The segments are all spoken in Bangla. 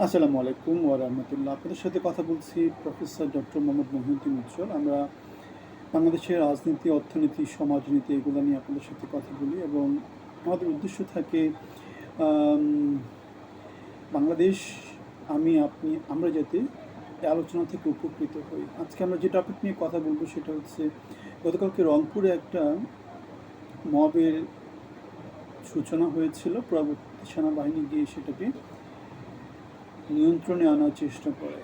আসসালামু আলাইকুম ওয়া রাহমাতুল্লাহ। আপনাদের সাথে কথা বলছি প্রফেসর ডক্টর মোহাম্মদ মহিউদ্দিন উজ্জ্বল। আমরা বাংলাদেশের রাজনীতি, অর্থনীতি, সমাজনীতি এগুলো নিয়ে আপনাদের সাথে কথা বলি এবং আমাদের উদ্দেশ্য থাকে বাংলাদেশ, আমি, আপনি, আমরা যাতে আলোচনা থেকে উপকৃত হই। আজকে আমরা যে টপিক নিয়ে কথা বলব সেটা হচ্ছে গতকালকে রংপুরে একটা মবের সূচনা হয়েছিল। পরবর্তী সেনাবাহিনী গিয়ে সেটাকে নিয়ন্ত্রণে আনার চেষ্টা করে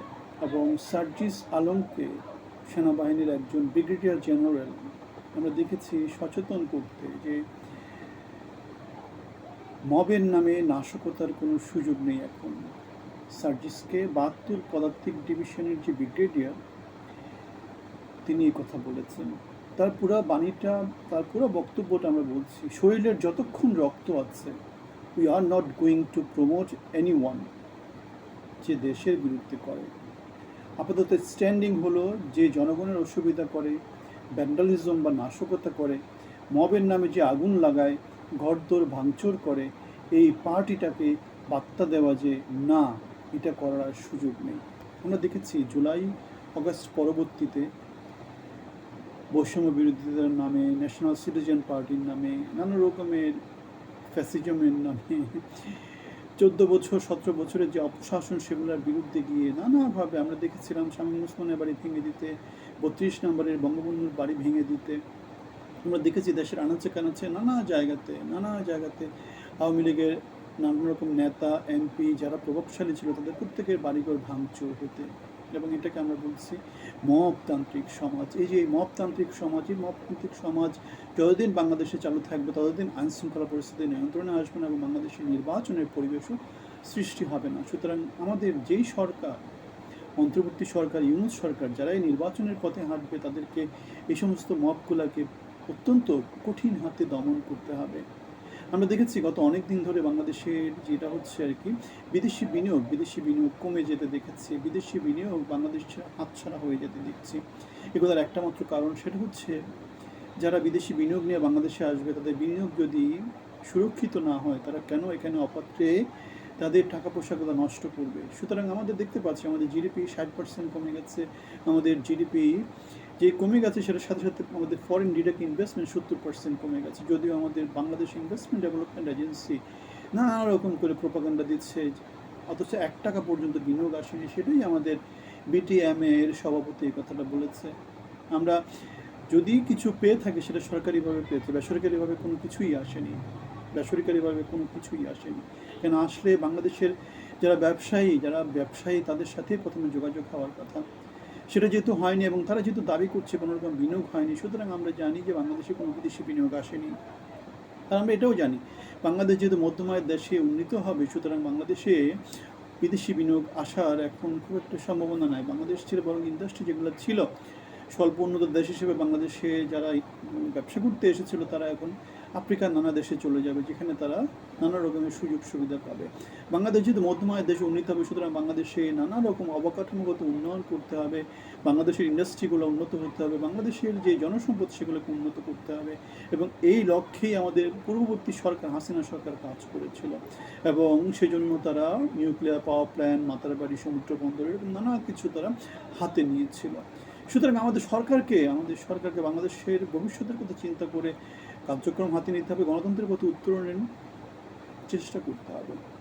এবং সার্জিস আলমকে সেনাবাহিনীর একজন ব্রিগেডিয়ার জেনারেল আমরা দেখেছি সচেতন করতে যে মবের নামে নাশকতার কোনো সুযোগ নেই এখন। সার্জিসকে বাহাত্তর পদার্থিক ডিভিশনের যে ব্রিগেডিয়ার, তিনি কথা বলেছেন। তার পুরো বাণীটা, তার পুরো বক্তব্যটা আমরা বলছি, শরীরের যতক্ষণ রক্ত আছে we are not going to promote anyone যে দেশের বিরুদ্ধে করে। আপাতত স্ট্যান্ডিং হলো যে জনগণের অসুবিধা করে ভ্যান্ডালিজম বা নাশকতা করে, মবের নামে যে আগুন লাগায়, ঘরদোর ভাঙচুর করে, এই পার্টিটাকে বার্তা দেওয়া যে না, এটা করার সুযোগ নেই। আমরা দেখেছি জুলাই, অগস্ট পরবর্তীতে বৈষম্য বিরোধীদের নামে ন্যাশনাল সিটিজেন পার্টির নামে, নানা রকমের ফ্যাসিজমের নামে চোদ্দ বছর, সতেরো বছরের যে অপশাসন সেগুলোর বিরুদ্ধে গিয়ে নানাভাবে আমরা দেখেছিলাম স্বামী মুসলমানের বাড়ি ভেঙে দিতে, বত্রিশ নম্বরের বঙ্গবন্ধুর বাড়ি ভেঙে দিতে। আমরা দেখেছি দেশের আনাচে কানাচে নানা জায়গাতে নানা জায়গাতে আওয়ামী লীগের নানা রকম নেতা এমপি যারা প্রভাবশালী ছিল তাদের প্রত্যেকের বাড়িঘর ভাঙচুর হতে এবং এটাকে আমরা বলছি মপতান্ত্রিক সমাজ। এই যে মপতান্ত্রিক সমাজ, এই মপতান্ত্রিক সমাজ যতদিন বাংলাদেশে চালু থাকবে, ততদিন আইন শৃঙ্খলা পরিস্থিতি নিয়ন্ত্রণে আসবে না এবং বাংলাদেশের নির্বাচনের পরিবেশও সৃষ্টি হবে না। সুতরাং আমাদের যেই সরকার, অন্তর্বর্তী সরকার, ইউনুস সরকার, যারা এই নির্বাচনের পথে হাঁটবে, তাদেরকে এই সমস্ত মপগুলাকে অত্যন্ত কঠিন হাতে দমন করতে হবে। আমরা দেখেছি গত অনেক দিন ধরে বাংলাদেশের যেটা হচ্ছে আর কি, বিদেশি বিনিয়োগ বিদেশি বিনিয়োগ কমে যেতে দেখেছি, বিদেশি বিনিয়োগ বাংলাদেশ হাতছাড়া হয়ে যেতে দেখছি। এগুলোর একটা মাত্র কারণ সেটা হচ্ছে যারা বিদেশি বিনিয়োগ নিয়ে বাংলাদেশে আসবে, তাদের বিনিয়োগ যদি সুরক্ষিত না হয়, তারা কেন এখানে অপাত্রে তাদের টাকা পয়সাগুলো নষ্ট করবে। সুতরাং আমাদের দেখতে পাচ্ছি আমাদের জিডিপি ষাট পার্সেন্ট কমে গেছে, আমাদের জিডিপি যে কমে গেছে সেটার সাথে সাথে আমাদের ফরেন ডিরেক্ট ইনভেস্টমেন্ট সত্তর পার্সেন্ট কমে গেছে। যদিও আমাদের বাংলাদেশ ইনভেস্টমেন্ট ডেভেলপমেন্ট এজেন্সি নানা রকম করে প্রোপাগান্ডা দিচ্ছে, অথচ এক টাকা পর্যন্ত বিনিয়োগ আসেনি, সেটাই আমাদের বিটিএম এর সভাপতি এই কথাটা বলেছে। আমরা যদি কিছু পেয়ে থাকে সেটা সরকারিভাবে পেয়েছে বেসরকারিভাবে কোনো কিছুই আসেনি। বেসরকারিভাবে কোনো কিছুই আসেনি। কেন আসলে বাংলাদেশের যারা ব্যবসায়ী যারা ব্যবসায়ী তাদের সাথে প্রথমে যোগাযোগ হওয়ার কথা। সেটা যেহেতু হয়নি এবং তারা যেহেতু দাবি করছে কোনো রকম বিনিয়োগ হয়নি, সুতরাং আমরা জানি যে বাংলাদেশে কোনো বিদেশি বিনিয়োগ আসেনি। আর আমরা এটাও জানি, বাংলাদেশ যেহেতু মধ্যমায়ের দেশে উন্নীত হবে, সুতরাং বাংলাদেশে বিদেশি বিনিয়োগ আসার এখন খুব একটা সম্ভাবনা নাই। বাংলাদেশ ছিল বরং ইন্ডাস্ট্রি যেগুলো ছিল স্বল্প উন্নত দেশ হিসেবে বাংলাদেশে যারা ব্যবসা করতে এসেছিল, তারা এখন আফ্রিকার নানা দেশে চলে যাবে, যেখানে তারা নানা রকমের সুযোগ সুবিধা পাবে। বাংলাদেশ যেহেতু মধ্যমায়ের দেশে, উন্নীত হবে, সুতরাং বাংলাদেশে নানা রকম অবকাঠামোগত উন্নয়ন করতে হবে, বাংলাদেশের ইন্ডাস্ট্রিগুলো উন্নত হতে হবে, বাংলাদেশের যে জনসম্পদ সেগুলোকে উন্নত করতে হবে এবং এই লক্ষ্যেই আমাদের পূর্ববর্তী সরকার, হাসিনা সরকার কাজ করেছিল। এবং সেজন্য তারা নিউক্লিয়ার পাওয়ার প্ল্যান্ট মাতারবাড়ি সমুদ্র বন্দর, এরকম নানা কিছু তারা হাতে নিয়েছিল। সুতরাং আমাদের সরকারকে আমাদের সরকারকে বাংলাদেশের ভবিষ্যতের কথা চিন্তা করে কার্যক্রম হাতে নিতে হবে, গণতন্ত্রের প্রতি উত্তরণের চেষ্টা করতে হবে।